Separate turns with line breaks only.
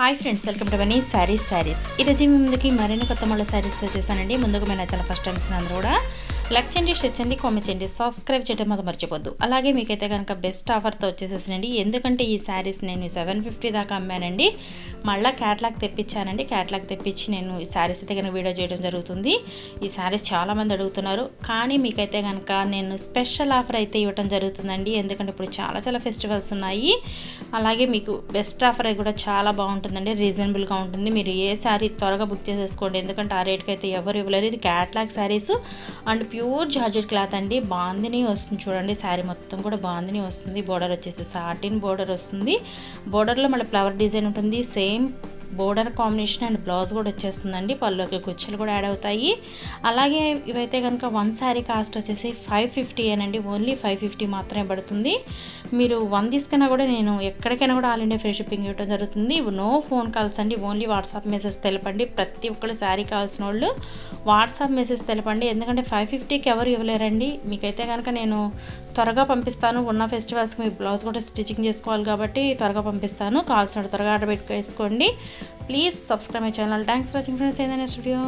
Hi friends welcome to Mani saris saris ఈరోజు మీ ముందుకి మరిన్ని కొత్త మళ్ళీ శారీస్ చేశానండి. ముందుకు మీ నచ్చిన ఫస్ట్ టైమ్స్ అందరూ కూడా లైక్ చేయండి షేర్ చేయండి కామెంట్ చేయండి సబ్స్క్రైబ్ చేయడం మాత్రం మర్చిపోద్దు. అలాగే మీకైతే కనుక బెస్ట్ ఆఫర్తో వచ్చేసేసినండి ఎందుకంటే ఈ శారీస్ నేను సెవెన్ ఫిఫ్టీ దాకా అమ్మానండి. మళ్ళీ క్యాట్లాగ్ తెప్పించానండి. క్యాట్లాగ్ తెప్పించి నేను ఈ శారీస్ అయితే కనుక వీడియో చేయడం జరుగుతుంది. ఈ శారీస్ చాలామంది అడుగుతున్నారు. కానీ మీకైతే కనుక నేను స్పెషల్ ఆఫర్ అయితే ఇవ్వడం జరుగుతుందండి. ఎందుకంటే ఇప్పుడు చాలా చాలా ఫెస్టివల్స్ ఉన్నాయి. అలాగే మీకు బెస్ట్ ఆఫర్ కూడా చాలా బాగుంటుందండి. రీజనబుల్గా ఉంటుంది. మీరు ఏ శారీ త్వరగా బుక్ చేసేసుకోండి. ఎందుకంటే ఆ రేట్కి అయితే ఎవరు ఇవ్వలేరు. ఇది catalogue saris and pure georgette cloth అండి. బాందిని వస్తుంది చూడండి. శారీ మొత్తం కూడా బాందిని వస్తుంది. బోర్డర్ వచ్చేసి సాటిన్ బోర్డర్ వస్తుంది. బోర్డర్లో మళ్ళీ ఫ్లవర్ డిజైన్ ఉంటుంది. Same border combination and blouse కూడా వచ్చేస్తుందండి. పళ్ళుకి గుచ్చలు కూడా యాడ్ అవుతాయి. అలాగే ఇవైతే కనుక వన్ శారీ కాస్ట్ వచ్చేసి ఫైవ్ ఫిఫ్టీ అనండి ఓన్లీ ఫైవ్ ఫిఫ్టీ మాత్రమే పడుతుంది. మీరు వన్ తీసుకున్నా కూడా నేను ఎక్కడికైనా కూడా ఆల్ ఇండియా ఫ్రీ షిప్పింగ్ ఇవ్వడం జరుగుతుంది. నో ఫోన్ కాల్స్ అండి. ఓన్లీ వాట్సాప్ మెసేజ్ తెలపండి. ప్రతి ఒక్కరు శారీ కావాల్సిన వాళ్ళు వాట్సాప్ మెసేజ్ తెలపండి. ఎందుకంటే ఫైవ్ ఫిఫ్టీకి ఎవరు ఇవ్వలేరండి. మీకైతే కనుక నేను త్వరగా పంపిస్తాను. ఉన్న ఫెస్టివల్స్కి మీ బ్లౌజ్ కూడా స్టిచ్చింగ్ చేసుకోవాలి కాబట్టి త్వరగా పంపిస్తాను. కావాల్సిన త్వరగా ఆర్డర్ పెట్టుకోండి. Please subscribe my channel thanks for watching friends ఏదైనా స్టూడియో